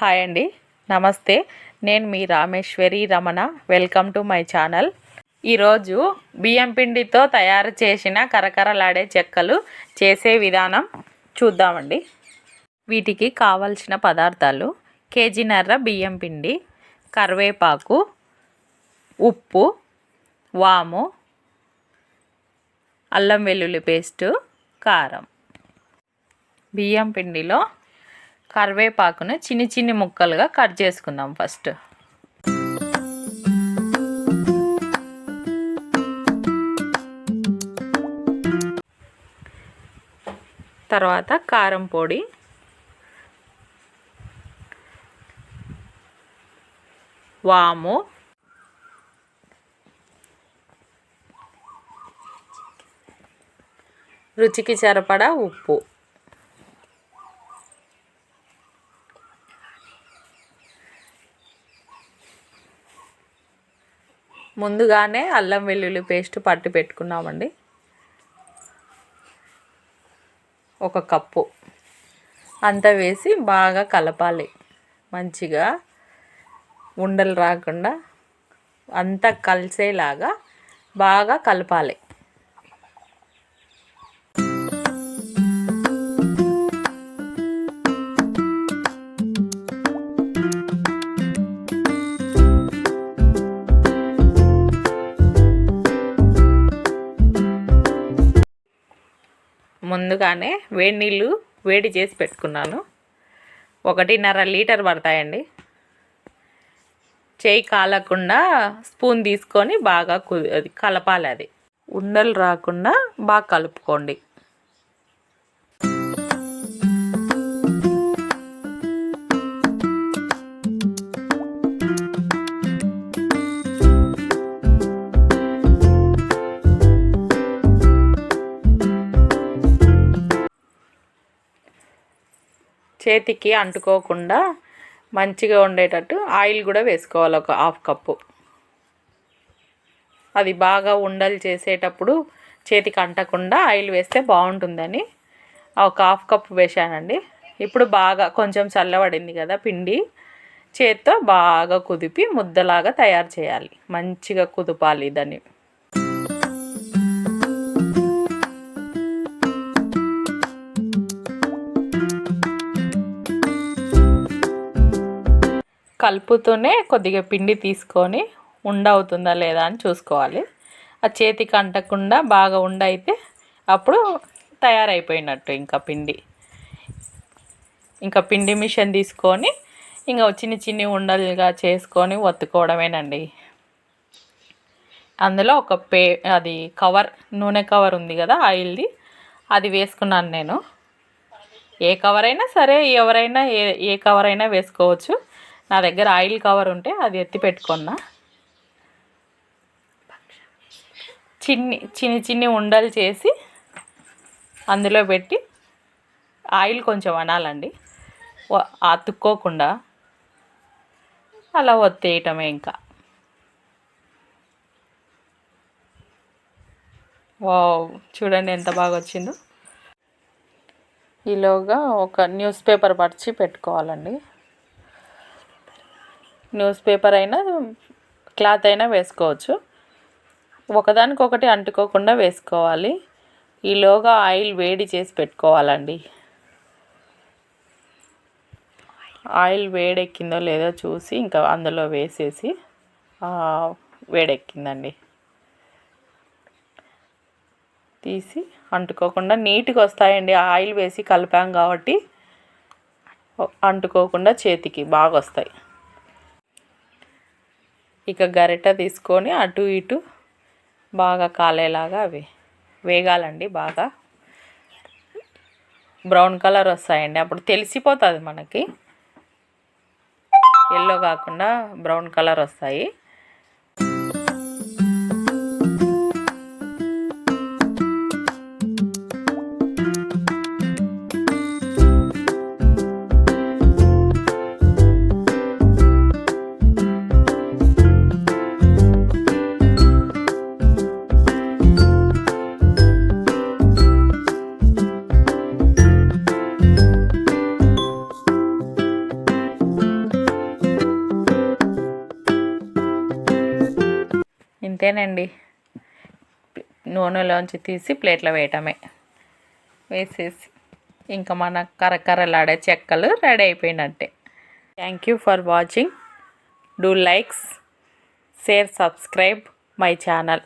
Hi అండి. నమస్తే. నేను మీ Rameshwari Ramana. Welcome to my channel. ఈరోజు బియ్యం పిండితో తయారు చేసిన కరకరలాడే చెక్కలు చేసే విధానం చూద్దామండి. వీటికి కావలసిన పదార్థాలు కేజీన్నర బియ్యం పిండి కరివేపాకు ఉప్పు వాము అల్లం వెల్లుల్లి పేస్టు కారం. బియ్యం పిండిలో కరివేపాకును చిన్ని చిన్ని ముక్కలుగా కట్ చేసుకుందాం ఫస్ట్. తర్వాత కారం పొడి. వాము. రుచికి సరిపడా ఉప్పు. ముందుగానే అల్లం వెల్లుల్లి పేస్ట్ పట్టి పెట్టుకున్నామండి. ఒక కప్పు. అంతా వేసి బాగా కలపాలి. మంచిగా ఉండలు రాకుండా అంతా కలిసేలాగా బాగా కలపాలి. ముందుగానే వేడి నీళ్ళు వేడి చేసి పెట్టుకున్నాను. ఒకటిన్నర లీటర్ పడతాయండి. చేయి కాలకుండా స్పూన్ తీసుకొని బాగా కుది అది కలపాలి అది. ఉండలు రాకుండా బాగా కలుపుకోండి. చేతికి అంటుకోకుండా మంచిగా ఉండేటట్టు ఆయిల్ కూడా వేసుకోవాలి ఒక హాఫ్ కప్పు. అది బాగా ఉండలు చేసేటప్పుడు చేతికి అంటకుండా ఆయిల్ వేస్తే బాగుంటుందని ఒక హాఫ్ కప్ వేశానండి. ఇప్పుడు బాగా కొంచెం చల్లబడింది కదా పిండి చేత్తో బాగా కుదిపి ముద్దలాగా తయారు చేయాలి. మంచిగా కుదపాలి దాన్ని. కలుపుతూనే కొద్దిగా పిండి తీసుకొని ఉండ అవుతుందా లేదా అని చూసుకోవాలి. ఆ చేతికి అంటకుండా బాగా ఉండ అయితే అప్పుడు తయారైపోయినట్టు ఇంకా పిండి. ఇంకా పిండి మిషన్ తీసుకొని ఇంకా చిన్ని చిన్ని ఉండలుగా చేసుకొని ఒత్తుకోవడమేనండి. అందులో ఒక పే అది కవర్ నూనె కవర్ ఉంది కదా ఆయిల్ది అది వేసుకున్నాను నేను. ఏ కవర్ అయినా సరే ఎవరైనా ఏ ఏ కవర్ అయినా వేసుకోవచ్చు. నా దగ్గర ఆయిల్ కవర్ ఉంటే అది ఎత్తి పెట్టుకున్నా. చిన్ని చిన్ని చిన్ని ఉండలు చేసి అందులో పెట్టి ఆయిల్ కొంచెం అనాలండి. అతుక్కోకుండా అలా ఒత్తేయటమే ఇంకా. వా చూడండి ఎంత బాగా వచ్చిందో. ఈలోగా ఒక న్యూస్ పేపర్ పరిచి పెట్టుకోవాలండి. న్యూస్ పేపర్ అయినా క్లాత్ అయినా వేసుకోవచ్చు. ఒకదానికొకటి అంటుకోకుండా వేసుకోవాలి. ఈలోగా ఆయిల్ వేడి చేసి పెట్టుకోవాలండి. ఆయిల్ వేడెక్కిందో లేదో చూసి ఇంకా అందులో వేసేసి వేడెక్కిందండి. తీసి అంటుకోకుండా నీట్గా వస్తాయండి. ఆయిల్ వేసి కలిపాం కాబట్టి అంటుకోకుండా చేతికి బాగా వస్తాయి ఇక గరిట తీసుకొని అటు ఇటు బాగా కాలేలాగా అవి వేగాలండి బాగా. బ్రౌన్ కలర్ వస్తాయండి. అప్పుడు తెలిసిపోతుంది మనకి. ఎల్లో కాకుండా బ్రౌన్ కలర్ వస్తాయి. అంతేనండి. నూనెలోంచి తీసి ప్లేట్లో వేయటమే. వేసేసి ఇంకా మన కరకరలాడే చెక్కలు రెడీ అయిపోయినట్టే. Thank you for watching do likes share subscribe my channel